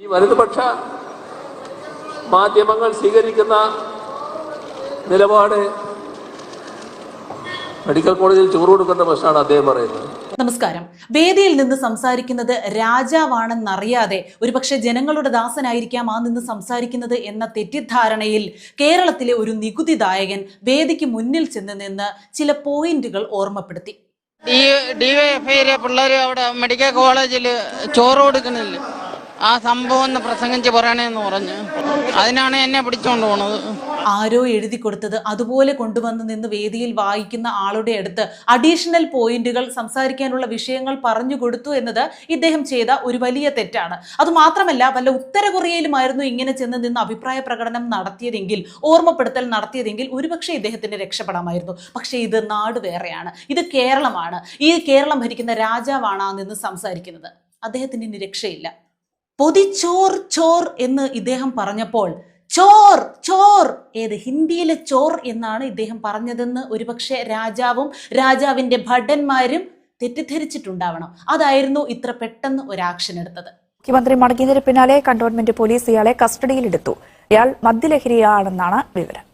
ഈ വലതുപക്ഷ മാധ്യമങ്ങൾ സ്വീകരിക്കുന്ന നിലപാട് മെഡിക്കൽ കോളേജിൽ ചോറ് കൊടുക്കേണ്ട പ്രശ്നമാണ് അദ്ദേഹം പറയുന്നത്. നമസ്കാരം. വേദിയിൽ നിന്ന് സംസാരിക്കുന്നത് രാജാവാണെന്നറിയാതെ ഒരുപക്ഷെ ജനങ്ങളുടെ ദാസനായിരിക്കാം ആ നിന്ന് സംസാരിക്കുന്നത് എന്ന തെറ്റിദ്ധാരണയിൽ കേരളത്തിലെ ഒരു നികുതിദായകൻ വേദിക്ക് മുന്നിൽ ചെന്ന് നിന്ന് ചില പോയിന്റുകൾ ഓർമ്മപ്പെടുത്തി. ഡി ഡിവൈഎഫ്ഐയിലെ പിള്ളേർ അവിടെ മെഡിക്കൽ കോളേജിൽ ചോറ് കൊടുക്കണില്ല? ആ സംഭവം ഒന്ന് പ്രസംഗിച്ച് പറയണേന്ന് പറഞ്ഞു. അതിനാണ് എന്നെ പിടിച്ചോണ്ട് പോണത്. ആരോ എഴുതി കൊടുത്തത് അതുപോലെ കൊണ്ടുവന്ന് നിന്ന് വേദിയിൽ വായിക്കുന്ന ആളുടെ അടുത്ത് അഡീഷണൽ പോയിന്റുകൾ സംസാരിക്കാനുള്ള വിഷയങ്ങൾ പറഞ്ഞു കൊടുത്തു എന്നത് ഇദ്ദേഹം ചെയ്ത ഒരു വലിയ തെറ്റാണ്. അത് മാത്രമല്ല വല്ല ഉത്തര കൊറിയയിലുമായിരുന്നു ഇങ്ങനെ ചെന്ന് നിന്ന് അഭിപ്രായ പ്രകടനം നടത്തിയതെങ്കിൽ ഓർമ്മപ്പെടുത്തൽ നടത്തിയതെങ്കിൽ ഒരുപക്ഷെ ഇദ്ദേഹത്തിന് രക്ഷപ്പെടാമായിരുന്നു. പക്ഷേ ഇത് നാട് വേറെയാണ്. ഇത് കേരളമാണ്. ഈ കേരളം ഭരിക്കുന്ന രാജാവാണ് നിന്ന് സംസാരിക്കുന്നത്. അദ്ദേഹത്തിന് ഇനി രക്ഷയില്ല. പൊതിച്ചോർ ചോർ എന്ന് ഇദ്ദേഹം പറഞ്ഞപ്പോൾ ചോർ ചോർ ഏത് ഹിന്ദിയിലെ ചോർ എന്നാണ് ഇദ്ദേഹം പറഞ്ഞതെന്ന് ഒരുപക്ഷെ രാജാവും രാജാവിന്റെ ഭടന്മാരും തെറ്റിദ്ധരിച്ചിട്ടുണ്ടാവണം. അതായിരുന്നു ഇത്ര പെട്ടെന്ന് ഒരു ആക്ഷൻ എടുത്തത്. മുഖ്യമന്ത്രി മടങ്ങിയതിന് പിന്നാലെ കണ്ടോൺമെന്റ് പോലീസ് ഇയാളെ കസ്റ്റഡിയിലെടുത്തു. ഇയാൾ മദ്യലഹരിയാണെന്നാണ് വിവരം.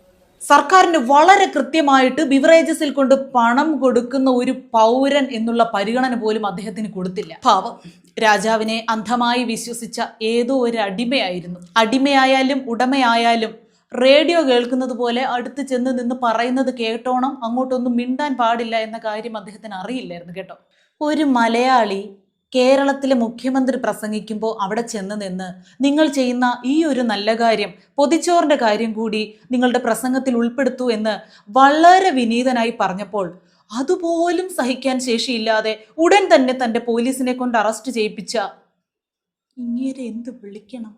സർക്കാരിന് വളരെ കൃത്യമായിട്ട് ബിവറേജസിൽ കൊണ്ട് പണം കൊടുക്കുന്ന ഒരു പൗരൻ എന്നുള്ള പരിഗണന പോലും അദ്ദേഹത്തിന് കൊടുത്തില്ല. പാവം. രാജാവിനെ അന്ധമായി വിശ്വസിച്ച ഏതോ ഒരു അടിമയായിരുന്നു. അടിമയായാലും ഉടമയായാലും റേഡിയോ കേൾക്കുന്നത് പോലെ അടുത്ത് ചെന്ന് നിന്ന് പറയുന്നത് കേട്ടോണം അങ്ങോട്ടൊന്നും മിണ്ടാൻ പാടില്ല എന്ന കാര്യം അദ്ദേഹത്തിന് അറിയില്ലായിരുന്നു കേട്ടോ. ഒരു മലയാളി കേരളത്തിലെ മുഖ്യമന്ത്രി പ്രസംഗിക്കുമ്പോൾ അവിടെ ചെന്ന് നിന്ന് നിങ്ങൾ ചെയ്യുന്ന ഈ ഒരു നല്ല കാര്യം പൊതിച്ചോറിന്റെ കാര്യം കൂടി നിങ്ങളുടെ പ്രസംഗത്തിൽ ഉൾപ്പെടുത്തൂ എന്ന് വളരെ വിനീതനായി പറഞ്ഞപ്പോൾ അതുപോലും സഹിക്കാൻ ശേഷിയില്ലാതെ ഉടൻ തന്നെ തന്റെ പോലീസിനെ കൊണ്ട് അറസ്റ്റ് ചെയ്യിപ്പിച്ച ഇങ്ങനെ എന്ത് വിളിക്കണം?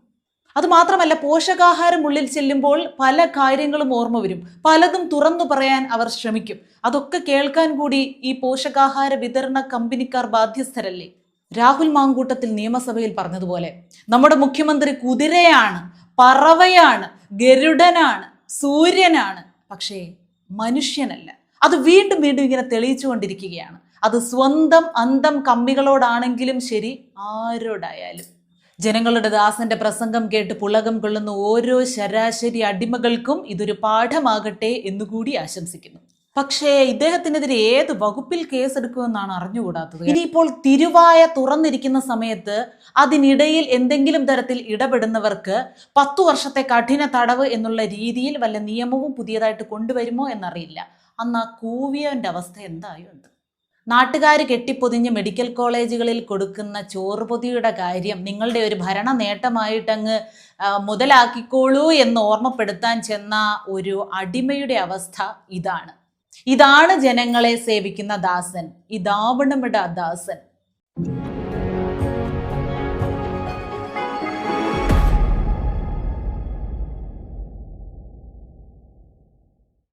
അതുമാത്രമല്ല പോഷകാഹാരം ഉള്ളിൽ ചെല്ലുമ്പോൾ പല കാര്യങ്ങളും ഓർമ്മ വരും. പലതും തുറന്നു പറയാൻ അവർ ശ്രമിക്കും. അതൊക്കെ കേൾക്കാൻ കൂടി ഈ പോഷകാഹാര വിതരണ കമ്പനിക്കാർ ബാധ്യസ്ഥരല്ലേ? രാഹുൽ മാങ്കൂട്ടത്തിൽ നിയമസഭയിൽ പറഞ്ഞതുപോലെ നമ്മുടെ മുഖ്യമന്ത്രി കുതിരയാണ് പറവയാണ് ഗരുഡനാണ് സൂര്യനാണ്. പക്ഷേ മനുഷ്യനല്ല. അത് വീണ്ടും വീണ്ടും ഇങ്ങനെ തെളിയിച്ചുകൊണ്ടിരിക്കുകയാണ്. അത് സ്വന്തം അന്തം കമ്മികളോടാണെങ്കിലും ശരി ആരോടായാലും. ജനങ്ങളുടെ ദാസന്റെ പ്രസംഗം കേട്ട് പുളകം കൊള്ളുന്ന ഓരോ ശരാശരി അടിമകൾക്കും ഇതൊരു പാഠമാകട്ടെ എന്നുകൂടി ആശംസിക്കുന്നു. പക്ഷേ ഇദ്ദേഹത്തിനെതിരെ ഏത് വകുപ്പിൽ കേസെടുക്കുമെന്നാണ് അറിഞ്ഞുകൂടാത്തത്? ഇനിയിപ്പോൾ തിരുവായ തുറന്നിരിക്കുന്ന സമയത്ത് അതിനിടയിൽ എന്തെങ്കിലും തരത്തിൽ ഇടപെടുന്നവർക്ക് പത്തു വർഷത്തെ കഠിന തടവ് എന്നുള്ള രീതിയിൽ വല്ല നിയമവും പുതിയതായിട്ട് കൊണ്ടുവരുമോ എന്നറിയില്ല. അന്ന് ആ കൂവിയവന്റെ അവസ്ഥ എന്തായോ എന്ത് നാട്ടുകാർ കെട്ടിപ്പൊതിഞ്ഞ് മെഡിക്കൽ കോളേജുകളിൽ കൊടുക്കുന്ന ചോറുപൊതിയുടെ കാര്യം നിങ്ങളുടെ ഒരു ഭരണ നേട്ടമായിട്ടങ്ങ് മുതലാക്കിക്കോളൂ എന്ന് ഓർമ്മപ്പെടുത്താൻ ചെന്ന ഒരു അടിമയുടെ അവസ്ഥ ഇതാണ്. ഇതാണ് ജനങ്ങളെ സേവിക്കുന്ന ദാസൻ. ഇതാവണമിട ദാസൻ.